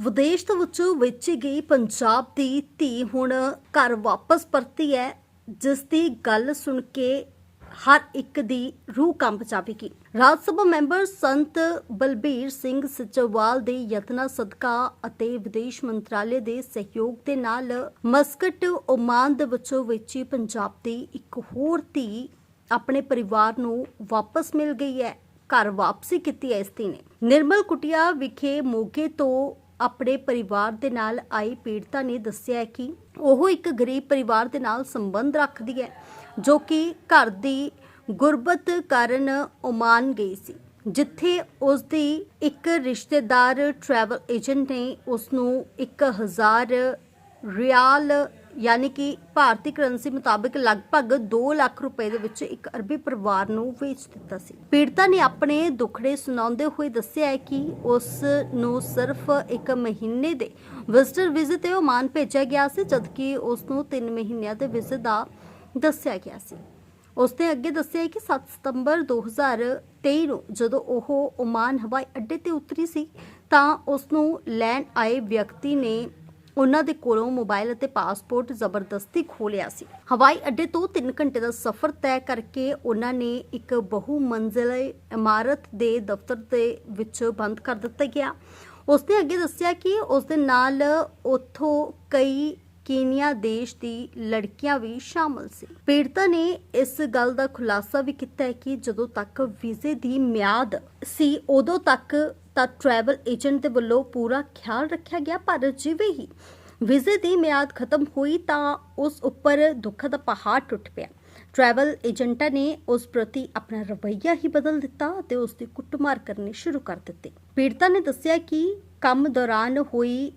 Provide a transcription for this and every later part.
ਵਿਦੇਸ਼ ਤੋਂ ਵਿੱਚ ਵੇਚੀ ਗਈ ਪੰਜਾਬ ਦੀ ਧੀ ਹੁਣ ਘਰ ਵਾਪਸ ਪਰਤੀ ਹੈ, ਜਿਸ ਦੀ ਗੱਲ ਸੁਣ ਕੇ ਹਰ ਇੱਕ ਦੀ ਰੂਹ ਕੰਬ ਜਾਵੇਗੀ। ਰਾਜ ਸਭਾ ਮੈਂਬਰ ਸੰਤ ਬਲਬੀਰ ਸਿੰਘ ਸਿਚਵਾਲ ਦੇ ਯਤਨਾਂ ਸਦਕਾ ਅਤੇ ਵਿਦੇਸ਼ ਮੰਤਰਾਲੇ ਦੇ ਸਹਿਯੋਗ ਦੇ ਨਾਲ ਮਸਕਟ ਓਮਾਨ ਦੇ ਵਿੱਚੋਂ ਵੇਚੀ ਪੰਜਾਬ ਦੀ ਇੱਕ ਹੋਰ ਧੀ ਆਪਣੇ ਪਰਿਵਾਰ ਨੂੰ ਵਾਪਸ ਮਿਲ ਗਈ ਹੈ, ਘਰ ਵਾਪਸੀ ਕੀਤੀ ਹੈ ਇਸ ਧੀ ਨੇ। ਨਿਰਮਲ ਕੁਟਿਆ ਵਿਖੇ ਮੋਗੇ ਤੋਂ ਆਪਣੇ ਪਰਿਵਾਰ ਦੇ ਨਾਲ ਆਈ ਪੀੜਤਾ ਨੇ ਦੱਸਿਆ ਕਿ ਉਹ ਇੱਕ ਗਰੀਬ ਪਰਿਵਾਰ ਦੇ ਨਾਲ ਸੰਬੰਧ ਰੱਖਦੀ ਹੈ, ਜੋ ਕਿ ਘਰ ਦੀ ਗੁਰਬਤ ਕਾਰਨ ਓਮਾਨ ਗਈ ਸੀ, ਜਿੱਥੇ ਉਸ ਦੀ ਇੱਕ ਰਿਸ਼ਤੇਦਾਰ ਟਰੈਵਲ ਏਜੰਟ ਨੇ ਉਸ ਨੂੰ 1000 ਰਿਆਲ ਯਾਨੀ ਕਿ ਭਾਰਤੀ ਕਰੰਸੀ ਮੁਤਾਬਕ ਲਗਭਗ 2 ਲੱਖ ਰੁਪਏ ਦੇ ਵਿੱਚ ਇੱਕ ਅਰਬੀ ਪਰਿਵਾਰ ਨੂੰ ਵੇਚ ਦਿੱਤਾ ਸੀ। ਪੀੜਤਾ ਨੇ ਆਪਣੇ ਦੁੱਖੜੇ ਸੁਣਾਉਂਦੇ ਹੋਏ ਦੱਸਿਆ ਹੈ ਕਿ ਉਸ ਨੂੰ ਸਿਰਫ ਇੱਕ ਮਹੀਨੇ ਦੇ ਵਿਜ਼ਟਰ ਵੀਜ਼ੇ ਤੇ ਓਮਾਨ ਭੇਜਿਆ ਗਿਆ ਸੀ, ਜਦਕਿ ਉਸ ਨੂੰ 3 ਮਹੀਨਿਆਂ ਦੇ ਵੀਜ਼ੇ ਦਾ ਦੱਸਿਆ ਗਿਆ ਸੀ। ਉਸਨੇ ਅੱਗੇ ਦੱਸਿਆ ਕਿ 7 ਸਤੰਬਰ 2023 ਨੂੰ ਜਦੋਂ ਉਹ ਓਮਾਨ ਹਵਾਈ ਅੱਡੇ ਤੇ ਉਤਰੀ ਸੀ, ਤਾਂ ਉਸ ਨੂੰ ਲੈਣ ਆਏ ਵਿਅਕਤੀ ਨੇ ਉਹਨਾਂ ਦੇ ਕੋਲੋਂ ਮੋਬਾਈਲ ਅਤੇ ਪਾਸਪੋਰਟ ਜ਼ਬਰਦਸਤੀ ਖੋਲਿਆ ਸੀ। ਹਵਾਈ ਅੱਡੇ ਤੋਂ 3 ਘੰਟੇ ਦਾ ਸਫ਼ਰ ਤੈਅ ਕਰਕੇ ਉਹਨਾਂ ਨੇ ਇੱਕ ਬਹੁ ਮੰਜ਼ਿਲੇ ਇਮਾਰਤ ਦੇ ਦਫ਼ਤਰ ਦੇ ਵਿੱਚ ਬੰਦ ਕਰ ਦਿੱਤਾ ਗਿਆ। ਉਸਨੇ ਅੱਗੇ ਦੱਸਿਆ ਕਿ ਉਸ ਦੇ ਨਾਲ ਉੱਥੋਂ ਕਈ ਕੀਨੀਆ ਦੇਸ਼ ਦੀ ਲੜਕੀਆਂ ਵੀ ਸ਼ਾਮਲ ਸੀ। ਪੀੜਤਾ ਨੇ ਇਸ ਗੱਲ ਦਾ ਖੁਲਾਸਾ ਵੀ ਕੀਤਾ ਹੈ ਕਿ ਜਦੋਂ ਤੱਕ ਵੀਜ਼ੇ ਦੀ ਮਿਆਦ ਸੀ, ਉਦੋਂ ਤੱਕ ਤਾਂ ਟਰੈਵਲ ਏਜੰਟ ਦੇ ਵੱਲੋਂ ਪੂਰਾ ਖਿਆਲ ਰੱਖਿਆ ਗਿਆ, ਪਰ ਜਿਵੇਂ ਹੀ ਵੀਜ਼ੇ ਦੀ ਮਿਆਦ ਖਤਮ ਹੋਈ ਤਾਂ ਉਸ ਉੱਪਰ ਦੁੱਖ ਦਾ ਪਹਾੜ ਟੁੱਟ ਪਿਆ। ਟਰੈਵਲ ਏਜੰਟਾਂ ਨੇ ਉਸ ਪ੍ਰਤੀ ਆਪਣਾ ਰਵੱਈਆ ਹੀ ਬਦਲ ਦਿੱਤਾ ਅਤੇ ਉਸ ਦੀ ਕੁੱਟਮਾਰ ਕਰਨੀ ਸ਼ੁਰੂ ਕਰ ਦਿੱਤੀ। ਪੀੜਤਾ ਨੇ ਦੱਸਿਆ ਕਿ ਕੰਮ ਦੌਰਾਨ ਹੋਈ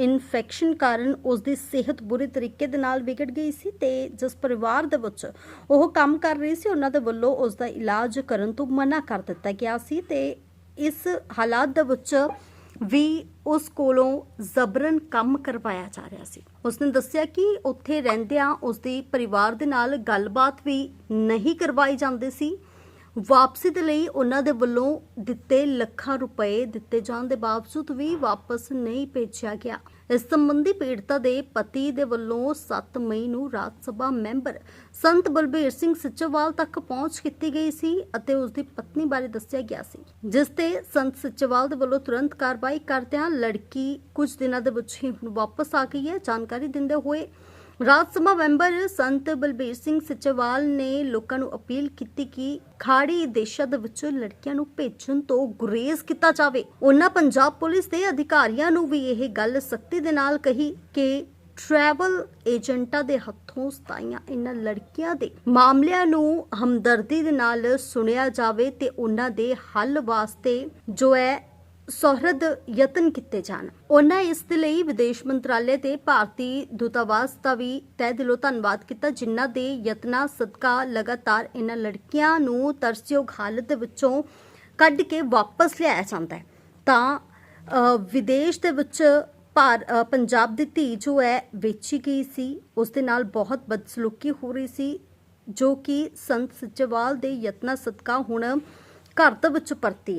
ਇਨਫੈਕਸ਼ਨ ਕਾਰਨ ਉਸ ਦੀ ਸਿਹਤ ਬੁਰੇ ਤਰੀਕੇ ਦੇ ਨਾਲ ਵਿਗੜ ਗਈ ਸੀ ਤੇ ਜਿਸ ਪਰਿਵਾਰ ਦੇ ਵਿੱਚ ਉਹ ਕੰਮ ਕਰ ਰਹੀ ਸੀ, ਉਹਨਾਂ ਦੇ ਵੱਲੋਂ ਉਸ ਦਾ ਇਲਾਜ ਕਰਨ ਤੋਂ ਮਨਾ ਕਰ ਦਿੱਤਾ ਗਿਆ ਸੀ ਤੇ ਇਸ ਹਾਲਾਤ ਦੇ ਵਿੱਚ ਵੀ ਉਸ ਕੋਲੋਂ ਜ਼ਬਰਨ ਕੰਮ ਕਰਵਾਇਆ ਜਾ ਰਿਹਾ ਸੀ। ਉਸਨੇ ਦੱਸਿਆ ਕਿ ਉੱਥੇ ਰਹਿੰਦਿਆਂ ਉਸ ਦੀ ਪਰਿਵਾਰ ਦੇ ਨਾਲ ਗੱਲਬਾਤ ਵੀ ਨਹੀਂ ਕਰਵਾਈ ਜਾਂਦੀ ਸੀ। ਵਾਪਸੀ ਦੇ ਲਈ ਉਹਨਾਂ ਦੇ ਵੱਲੋਂ ਦਿੱਤੇ ਲੱਖਾਂ ਰੁਪਏ ਦਿੱਤੇ ਜਾਣ ਦੇ ਬਾਵਜੂਦ ਵੀ ਵਾਪਸ ਨਹੀਂ ਭੇਜਿਆ ਗਿਆ। ਇਸ ਸੰਬੰਧੀ ਪੀੜਤਾ ਦੇ ਪਤੀ ਦੇ ਵੱਲੋਂ 7 ਮਈ ਨੂੰ ਰਾਜ ਸਭਾ ਮੈਂਬਰ ਸੰਤ ਬਲਬੀਰ ਸਿੰਘ ਸਿੱਚੇਵਾਲ ਤੱਕ ਪਹੁੰਚ ਕੀਤੀ ਗਈ ਸੀ ਅਤੇ ਉਸ ਦੀ ਪਤਨੀ ਬਾਰੇ ਦੱਸਿਆ ਗਿਆ ਸੀ, ਜਿਸ ਤੇ ਸੰਤ ਸਿੱਚੇਵਾਲ ਦੇ ਵੱਲੋਂ ਤੁਰੰਤ ਕਾਰਵਾਈ ਕਰਦਿਆਂ ਲੜਕੀ ਕੁਝ ਦਿਨਾਂ ਦੇ ਵਿੱਚ ਹੀ ਹੁਣ ਵਾਪਸ ਆ ਗਈ ਹੈ। ਜਾਣਕਾਰੀ ਦਿੰਦੇ ਹੋਏ ਰਾਜ ਸਭਾ ਮੈਂਬਰ ਸੰਤ ਬਲਬੀਰ ਸਿੰਘ ਸਿਚੇਵਾਲ ਨੇ ਲੋਕਾਂ ਨੂੰ ਅਪੀਲ ਕੀਤੀ ਕਿ ਖਾੜੀ ਦੇਸ਼ਾਂ ਦੇ ਵਿੱਚ ਲੜਕੀਆਂ ਨੂੰ ਭੇਜਣ ਤੋਂ ਗੁਰੇਜ਼ ਕੀਤਾ ਜਾਵੇ। ਉਹਨਾਂ ਪੰਜਾਬ ਪੁਲਿਸ ਦੇ ਅਧਿਕਾਰੀਆਂ ਨੂੰ ਵੀ ਇਹ ਗੱਲ ਸਖਤੀ ਦੇ ਨਾਲ ਕਹੀ ਕਿ ਟਰੈਵਲ ਏਜੰਟਾਂ ਦੇ ਹੱਥੋਂ ਸਤਾਈਆਂ ਇਹਨਾਂ ਲੜਕੀਆਂ ਦੇ ਮਾਮਲਿਆਂ ਨੂੰ ਹਮਦਰਦੀ ਦੇ ਨਾਲ ਸੁਣਿਆ ਜਾਵੇ ਤੇ ਉਹਨਾਂ ਦੇ ਹੱਲ ਵਾਸਤੇ ਜੋ ਹੈ ਸੌਹਰਦ ਯਤਨ ਕੀਤੇ ਜਾਣ। ਉਹਨਾਂ ਇਸ ਦੇ ਲਈ ਵਿਦੇਸ਼ ਮੰਤਰਾਲੇ ਤੇ ਭਾਰਤੀ ਦੂਤਾਵਾਸ ਦਾ ਵੀ ਤਹਿ ਦਿਲੋਂ ਧੰਨਵਾਦ ਕੀਤਾ, ਜਿਨ੍ਹਾਂ ਦੇ ਯਤਨਾਂ ਸਦਕਾ ਲਗਾਤਾਰ ਇਹਨਾਂ ਲੜਕੀਆਂ ਨੂੰ ਤਰਸਯੋਗ ਹਾਲਤ ਦੇ ਵਿੱਚੋਂ ਕੱਢ ਕੇ ਵਾਪਸ ਲਿਆਇਆ ਜਾਂਦਾ ਹੈ। ਤਾਂ ਵਿਦੇਸ਼ ਦੇ ਵਿੱਚ ਭਾਰ ਪੰਜਾਬ ਦੀ ਧੀ ਜੋ ਹੈ, ਵੇਚੀ ਗਈ ਸੀ, ਉਸ ਦੇ ਨਾਲ ਬਹੁਤ ਬਦਸਲੂਕੀ ਹੋ ਰਹੀ ਸੀ, ਜੋ ਕਿ ਸੰਤ ਸੱਚੇਵਾਲ ਦੇ ਯਤਨਾਂ ਸਦਕਾ ਹੁਣ ਘਰ ਦੇ ਵਿੱਚ ਪਰਤੀ ਹੈ।